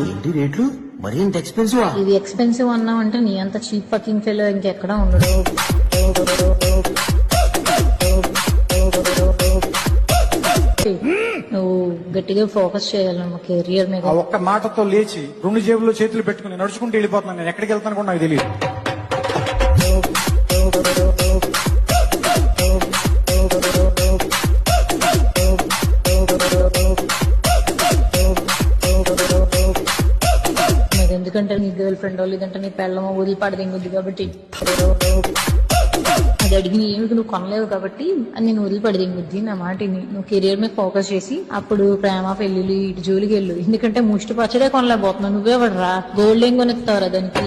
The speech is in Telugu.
ఏంటి రేట్లు? మరీ ఇంత ఎక్స్పెన్సివ్? ఇది ఎక్స్పెన్సివ్ అన్నావు అంటే నీ అంత చీప్ ఫకింగ్ ఫెలో ఇంకెక్కడా ఉండడు. నువ్వు గట్టిగా ఫోకస్ చేయాలి మా కెరియర్ మీద. ఆ ఒక్క మాటతో లేచి రెండు జేబుల్లో చేతులు పెట్టుకుని నడుచుకుంటూ వెళ్ళిపోతున్నాను. నేను ఎక్కడికి వెళ్తాను కూడా నాకు తెలియదు ఎందుకంటే నీ గర్ల్ ఫ్రెండ్ లేదంటే నీ పెళ్ళమో ఇంకొద్ది కాబట్టి. అది అడిగిన ఏమి నువ్వు కొనలేవు కాబట్టి అది నేను వదిలిపడదింగుద్ది నా మాటని నువ్వు కెరియర్ మీద ఫోకస్ చేసి అప్పుడు ప్రేమ పెళ్ళిళ్ళు ఇటు జోలికి వెళ్ళు. ఎందుకంటే ముష్టి పచ్చడే కొనలేకపోతున్నావు. నువ్వే పడరా గోల్డ్ ఏం కొనిస్తావురా దానికి?